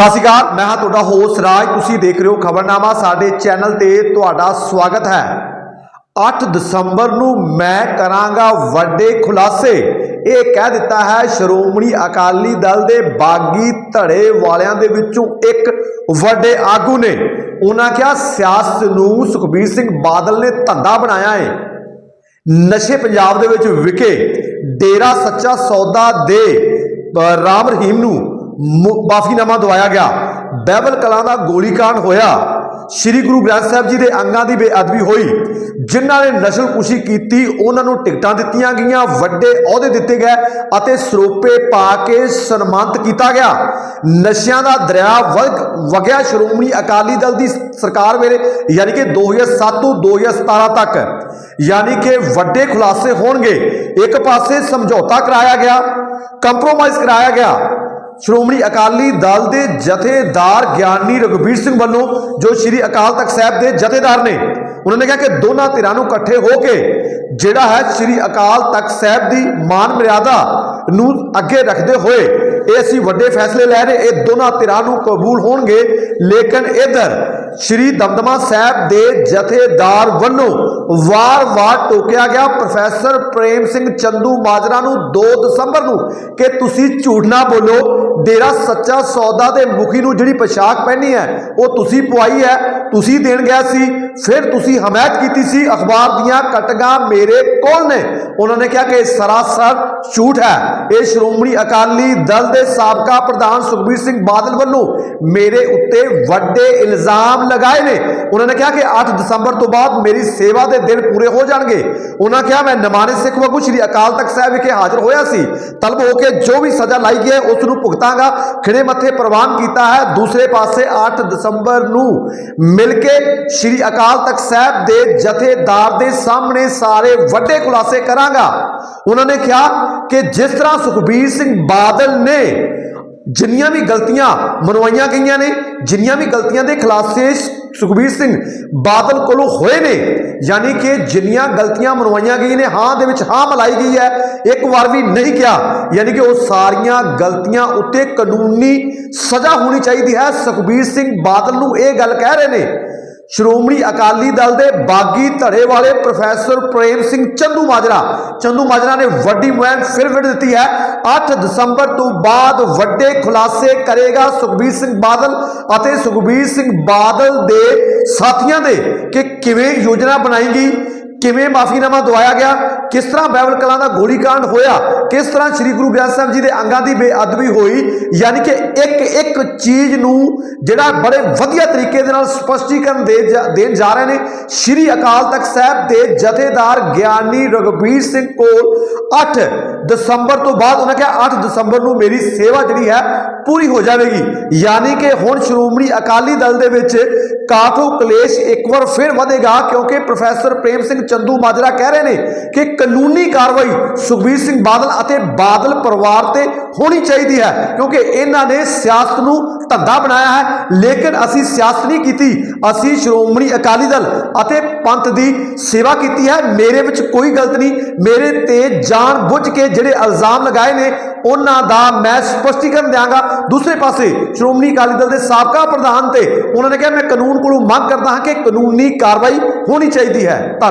ਸਤਿ ਸ਼੍ਰੀ ਅਕਾਲ, ਮੈਂ ਹਾਂ ਤੁਹਾਡਾ ਹੋਸਟ ਰਾਜ। ਤੁਸੀਂ ਦੇਖ ਰਹੇ ਹੋ ਖਬਰਨਾਮਾ। ਸਾਡੇ ਚੈਨਲ ਤੇ ਤੁਹਾਡਾ ਸਵਾਗਤ ਹੈ। 8 ਦਸੰਬਰ ਨੂੰ ਮੈਂ ਕਰਾਂਗਾ ਵੱਡੇ ਖੁਲਾਸੇ। ਇਹ ਕਹਿ ਦਿੱਤਾ ਹੈ, ਸ਼੍ਰੋਮਣੀ ਅਕਾਲੀ ਦਲ ਦੇ ਬਾਗੀ ਧੜੇ ਵਾਲਿਆਂ ਦੇ ਵਿੱਚੋਂ ਇੱਕ ਵੱਡੇ ਆਗੂ ਨੇ। ਉਹਨਾਂ ਕਿਹਾ, ਸਿਆਸਤ ਨੂੰ ਸੁਖਬੀਰ ਸਿੰਘ ਬਾਦਲ ਨੇ ਧੰਦਾ ਬਣਾਇਆ ਹੈ ਨਸ਼ੇ ਪੰਜਾਬ ਦੇ ਵਿੱਚ ਵਿਕੇ। ਡੇਰਾ ਸੱਚਾ ਸੌਦਾ ਦੇ ਰਾਮ ਰਹੀਮ ਨੂੰ ਮਾਫੀਨਾਮਾ ਦਵਾਇਆ ਗਿਆ। ਬਹਿਬਲ ਕਲਾਂ ਦਾ ਗੋਲੀकांड ਹੋਇਆ। ਸ੍ਰੀ ਗੁਰੂ ਗ੍ਰੰਥ ਸਾਹਿਬ ਜੀ ਦੇ ਅੰਗਾਂ ਦੀ ਬੇਅਦਬੀ ਹੋਈ। ਜਿਨ੍ਹਾਂ ਨੇ ਨਸਲਕੁਸ਼ੀ ਕੀਤੀ, ਉਹਨਾਂ ਨੂੰ ਟਿਕਟਾਂ ਦਿੱਤੀਆਂ ਗਈਆਂ, ਵੱਡੇ ਅਹੁਦੇ ਦਿੱਤੇ ਗਏ ਅਤੇ ਸਰੋਪੇ ਪਾ ਕੇ ਸਨਮਾਨਿਤ ਕੀਤਾ ਗਿਆ। ਨਸ਼ਿਆਂ ਦਾ ਦਰਿਆ ਵਗ, ਵਗਿਆ ਸ਼੍ਰੋਮਣੀ ਅਕਾਲੀ ਦਲ ਦੀ ਸਰਕਾਰ ਵੇਲੇ, ਯਾਨੀ ਕਿ 2007 ਤੋਂ 2017 ਤੱਕ। ਯਾਨੀ ਕਿ ਵੱਡੇ ਖੁਲਾਸੇ ਹੋਣਗੇ। ਇੱਕ ਪਾਸੇ ਸਮਝੌਤਾ ਕਰਾਇਆ ਗਿਆ ਕੰਪਰੋਮਾਈਜ਼ ਕਰਾਇਆ ਗਿਆ। ਸ਼੍ਰੋਮਣੀ ਅਕਾਲੀ ਦਲ ਦੇ ਜਥੇਦਾਰ ਗਿਆਨੀ ਰਘਬੀਰ ਸਿੰਘ ਵੱਲੋਂ, ਜੋ ਸ੍ਰੀ ਅਕਾਲ ਤਖਤ ਸਾਹਿਬ ਦੇ ਜਥੇਦਾਰ ਨੇ, ਉਹਨਾਂ ਨੇ ਕਿਹਾ ਕਿ ਦੋਨਾਂ ਧਿਰਾਂ ਨੂੰ ਇਕੱਠੇ ਹੋ ਕੇ ਜਿਹੜਾ ਹੈ ਸ੍ਰੀ ਅਕਾਲ ਤਖਤ ਸਾਹਿਬ ਦੀ ਮਾਨ ਮਰਿਆਦਾ ਨੂੰ ਅੱਗੇ ਰੱਖਦੇ ਹੋਏ, ਇਹ ਅਸੀਂ ਵੱਡੇ ਫੈਸਲੇ ਲੈ ਰਹੇ, ਇਹ ਦੋਨਾਂ ਧਿਰਾਂ ਨੂੰ ਕਬੂਲ ਹੋਣਗੇ, ਲੇਕਿਨ ਇਧਰ ਸ੍ਰੀ ਦਮਦਮਾ ਸਾਹਿਬ ਦੇ ਜਥੇਦਾਰ ਵੱਲੋਂ ਵਾਰ-ਵਾਰ ਟੋਕਿਆ ਗਿਆ। ਪ੍ਰੋਫੈਸਰ ਪ੍ਰੇਮ ਸਿੰਘ ਚੰਦੂ ਮਾਜਰਾ ਨੂੰ 2 ਦਸੰਬਰ ਨੂੰ ਕਿ ਤੁਸੀਂ ਝੂਠ ਨਾ ਬੋਲੋ। ਡੇਰਾ ਸੱਚਾ ਸੌਦਾ ਦੇ ਮੁਖੀ ਨੂੰ ਜਿਹੜੀ ਪੋਸ਼ਾਕ ਪਹਿਨੀ ਹੈ, ਉਹ ਤੁਸੀਂ ਪਵਾਈ ਹੈ। ਤੁਸੀਂ ਦੇਣ ਗਿਆ ਸੀ, ਫਿਰ ਤੁਸੀਂ ਹਮਾਇਤ ਕੀਤੀ ਸੀ। ਅਖਬਾਰ ਦੀਆਂ ਕਟਗਾ ਮੇਰੇ ਕੋਲ ਨੇ। ਉਹਨਾਂ ਨੇ ਕਿਹਾ ਕਿ ਸਰਾਸਰ ਝੂਠ ਹੈ। ਇਹ ਸ਼੍ਰੋਮਣੀ ਅਕਾਲੀ ਦਲ ਦੇ ਸਾਬਕਾ ਪ੍ਰਧਾਨ ਸੁਖਬੀਰ ਸਿੰਘ ਬਾਦਲ ਵੱਲੋਂ ਮੇਰੇ ਉੱਤੇ ਵੱਡੇ ਇਲਜ਼ਾਮ ਲਗਾਏ ਨੇ। ਉਹਨਾਂ ਨੇ ਕਿਹਾ ਕਿ 8 ਦਸੰਬਰ ਤੋਂ ਬਾਅਦ ਮੇਰੀ ਸੇਵਾ ਦੇ ਦਿਨ ਪੂਰੇ ਹੋ ਜਾਣਗੇ। ਉਹਨਾਂ ਕਿਹਾ, ਮੈਂ ਨਮਾਨੇ ਸਿੱਖ ਵਗੂ ਸ੍ਰੀ ਅਕਾਲ ਤਖਤ ਸਾਹਿਬ ਵਿਖੇ ਹਾਜ਼ਰ ਹੋਇਆ ਸੀ। ਤਲਬ ਹੋ ਕੇ ਜੋ ਵੀ ਸਜ਼ਾ ਲਾਈ ਗਈ ਹੈ, ਉਸ ਨੂੰ ਭੁਗਤਾਂਗਾ। ਖਿੜੇ ਮੱਥੇ ਪ੍ਰਵਾਨ ਕੀਤਾ ਹੈ। ਦੂਸਰੇ ਪਾਸੇ 8 ਦਸੰਬਰ ਨੂੰ ਮਿਲ ਕੇ ਸ੍ਰੀ ਅਕਾਲ ਤਖਤ ਸਾਹਿਬ ਦੇ ਜਥੇਦਾਰ ਦੇ ਸਾਹਮਣੇ ਸਾਰੇ ਵੱਡੇ ਖੁਲਾਸੇ ਕਰਾਂਗਾ। ਉਹਨਾਂ ਨੇ ਕਿਹਾ ਕਿ ਜਿਸ ਤਰ੍ਹਾਂ ਸੁਖਬੀਰ ਸਿੰਘ ਬਾਦਲ ਨੇ ਜਿੰਨੀਆਂ ਵੀ ਗਲਤੀਆਂ ਮਨਵਾਈਆਂ ਗਈਆਂ ਨੇ, ਜਿੰਨੀਆਂ ਵੀ ਗਲਤੀਆਂ ਦੇ ਖਿਲਾਫੇ ਸੁਖਬੀਰ ਸਿੰਘ ਬਾਦਲ ਕੋਲੋਂ ਹੋਏ ਨੇ, ਯਾਨੀ ਕਿ ਜਿੰਨੀਆਂ ਗਲਤੀਆਂ ਮਨਵਾਈਆਂ ਗਈਆਂ ਨੇ, ਹਾਂ ਦੇ ਵਿੱਚ ਹਾਂ ਮਲਾਈ ਗਈ ਹੈ, ਇੱਕ ਵਾਰ ਵੀ ਨਹੀਂ ਕਿਹਾ, ਯਾਨੀ ਕਿ ਉਹ ਸਾਰੀਆਂ ਗਲਤੀਆਂ ਉੱਤੇ ਕਾਨੂੰਨੀ ਸਜ਼ਾ ਹੋਣੀ ਚਾਹੀਦੀ ਹੈ। ਸੁਖਬੀਰ ਸਿੰਘ ਬਾਦਲ ਨੂੰ ਇਹ ਗੱਲ ਕਹਿ ਰਹੇ ਨੇ ਸ਼੍ਰੋਮਣੀ ਅਕਾਲੀ ਦਲ ਦੇ ਬਾਗੀ ਧੜੇ ਵਾਲੇ ਪ੍ਰੋਫੈਸਰ ਪ੍ਰੇਮ ਸਿੰਘ ਚੰਦੂ ਮਾਜਰਾ। ਚੰਦੂ ਮਾਜਰਾ ਨੇ ਵੱਡੀ ਮੁਹਿੰਮ ਫਿਰ ਵਿੜ ਦਿੱਤੀ ਹੈ। 8 ਦਸੰਬਰ ਤੋਂ ਬਾਅਦ ਵੱਡੇ ਖੁਲਾਸੇ ਕਰੇਗਾ ਸੁਖਬੀਰ ਸਿੰਘ ਬਾਦਲ ਅਤੇ ਸੁਖਬੀਰ ਸਿੰਘ ਬਾਦਲ ਦੇ ਸਾਥੀਆਂ ਦੇ ਕਿ ਕਿਵੇਂ ਯੋਜਨਾ ਬਣਾਏਗੀ ਕਿਵੇਂ ਮਾਫੀਨਾਮਾ ਦਵਾਇਆ ਗਿਆ ਕਿਸ ਤਰ੍ਹਾਂ ਬਾਈਬਲ ਕਲਾਂ ਦਾ ਗੋਲੀकांड ਹੋਇਆ? ਕਿਸ ਤਰ੍ਹਾਂ ਸ੍ਰੀ ਗੁਰੂ ਗ੍ਰੰਥ ਸਾਹਿਬ ਜੀ ਦੇ ਅੰਗਾਂ ਦੀ ਬੇਅਦਬੀ ਹੋਈ? ਯਾਨੀ ਕਿ ਇੱਕ ਇੱਕ ਚੀਜ਼ ਨੂੰ ਜਿਹੜਾ ਬੜੇ ਵਧੀਆ ਤਰੀਕੇ ਦੇ ਨਾਲ ਸਪਸ਼ਟੀਕਰਨ ਦੇ ਜਾ- ਦੇਣ ਜਾ ਰਹੇ ਨੇ, ਸ੍ਰੀ ਅਕਾਲ ਤਖਤ ਸਾਹਿਬ ਦੇ ਜਥੇਦਾਰ ਗਿਆਨੀ ਰਗਬੀਰ ਸਿੰਘ ਕੋਲ 8 ਦਸੰਬਰ ਤੋਂ ਬਾਅਦ ਉਹਨਾਂ ਕਿਹਾ 8 ਦਸੰਬਰ ਨੂੰ ਮੇਰੀ ਸੇਵਾ ਜਿਹੜੀ ਹੈ ਪੂਰੀ ਹੋ ਜਾਵੇਗੀ। ਯਾਨੀ ਕਿ ਹੁਣ ਸ਼੍ਰੋਮਣੀ ਅਕਾਲੀ ਦਲ ਦੇ ਵਿੱਚ ਕਾਠੋ ਕਲੇਸ਼ ਇੱਕ ਵਾਰ ਫਿਰ ਵਧੇਗਾ, ਕਿਉਂਕਿ ਪ੍ਰੋਫੈਸਰ ਪ੍ਰੇਮ ਸਿੰਘ ਚੰਦੂ ਮਾਜਰਾ ਕਹਿ ਰਹੇ ਨੇ ਕਿ ਕਾਨੂੰਨੀ ਕਾਰਵਾਈ ਸੁਖਬੀਰ ਸਿੰਘ ਬਾਦਲ ਅਤੇ ਬਾਦਲ ਪਰਿਵਾਰ ਤੇ ਹੋਣੀ ਚਾਹੀਦੀ ਹੈ, ਕਿਉਂਕਿ ਇਹਨਾਂ ਨੇ ਸਿਆਸਤ ਨੂੰ ਧੰਦਾ ਬਣਾਇਆ ਹੈ। ਲੇਕਿਨ ਅਸੀਂ ਸਿਆਸਤ ਨਹੀਂ ਕੀਤੀ। ਅਸੀਂ ਸ਼੍ਰੋਮਣੀ ਅਕਾਲੀ ਦਲ ਅਤੇ ਪੰਥ ਦੀ ਸੇਵਾ ਕੀਤੀ ਹੈ। ਮੇਰੇ ਵਿੱਚ ਕੋਈ ਗਲਤ ਨਹੀਂ। ਮੇਰੇ ਤੇ ਜਾਣ ਬੁੱਝ ਕੇ ਜਿਹੜੇ ਇਲਜ਼ਾਮ ਲਗਾਏ ਨੇ, ਉਹਨਾਂ ਦਾ ਮੈਂ ਸਪਸ਼ਟੀਕਰਨ ਦਿਆਂਗਾ। ਦੂਸਰੇ ਪਾਸੇ ਸ਼੍ਰੋਮਣੀ ਅਕਾਲੀ ਦਲ ਦੇ ਸਾਬਕਾ ਪ੍ਰਧਾਨ ਤੇ ਉਹਨਾਂ ਨੇ ਕਿਹਾ, ਮੈਂ ਕਾਨੂੰਨ ਕੋਲੋਂ ਮੰਗ ਕਰਦਾ ਹਾਂ ਕਿ ਕਾਨੂੰਨੀ ਕਾਰਵਾਈ ਹੋਣੀ ਚਾਹੀਦੀ ਹੈ। ਧੰਨਵਾਦ।